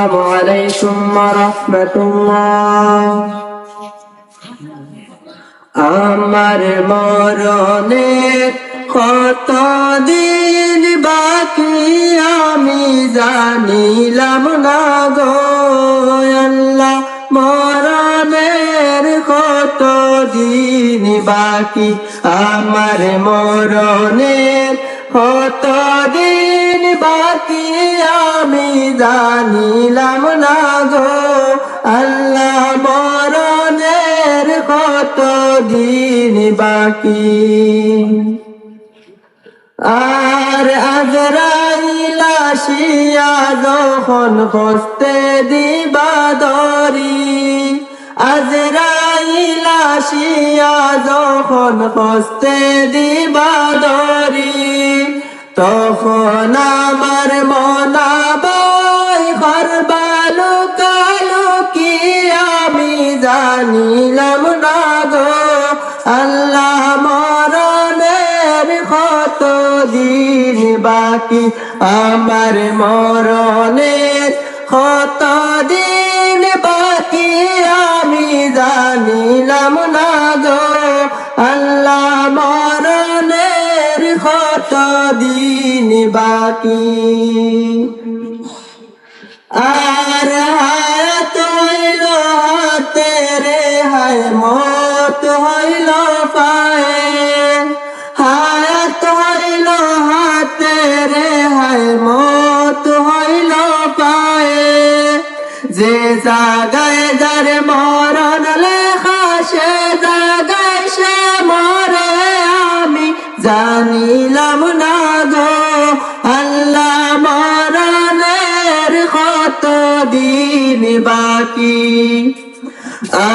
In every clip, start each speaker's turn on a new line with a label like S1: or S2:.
S1: আসসালামু আলাইকুম ওয়া রাহমাতুল্লাহ আমার মরণে কত দিন বাকি আমি জানিলাম না গো আল্লাহ। মরণের কত দিন বাকি আমার মরণের কত দিন বাকি আমি জানিলাম না গো। আল্লাহ মরণের কত দিন বাকি? আর আজরাইল আসিয়া যখন হস্তে দিবা দরি, আজরাইল আসিয়া যখন হস্তে দিবা দরি তখন আমার মনাবাই করবালু কালু কি আমি জানিলাম না গো। আল্লাহ মরণের কত দিন বাকি, আমার মরণের কত দিন কত দিন বাকি। আর হায়াত হইল হাতে রে হায় মত হইল পায়ে। হায়াত হইল হাতে রে হায় মত হইল পায়ে। যে জাগায় যার মরণ লেখা, সে জাগায় সে মরে। আমি জানিলাম বাকি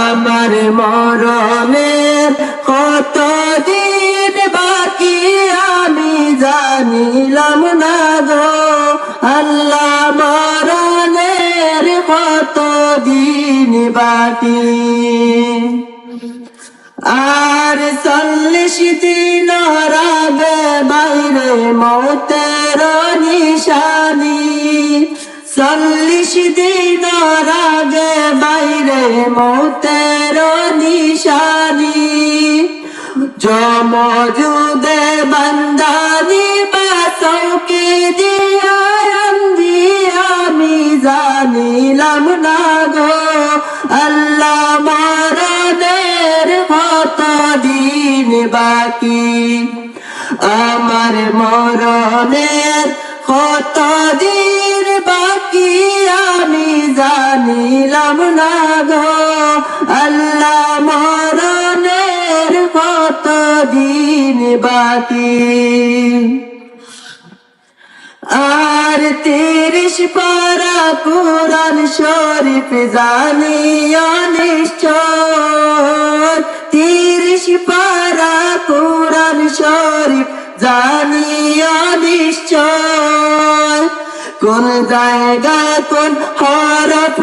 S1: আমার মরণের কত দিন বাকি আমি জানিলাম না গো। আল্লাহ মরণের কত দিন বাকি। আর চল্লিশ দিন রাবে বাইরে মতের নিশানি। চল্লিশ দিন মতের নিশানি জমজুদে বন্দানি বাসৌকে দিয়া আমি জানিলাম না গো, আল্লাহ মরণের কত দিন বাকি? আমার মরণের কত দিন বাকি আমি জানিলাম না গো। আল্লাহ মরণের কত দিন বাকি। আর তিরিশ পারা কোরআন শরীফ জানিয়া নিশ্চয় তিরিশ পারা কোরআন শরীফ জানিয়া নিশ্চয় কোন জায়গায় কোন হরফ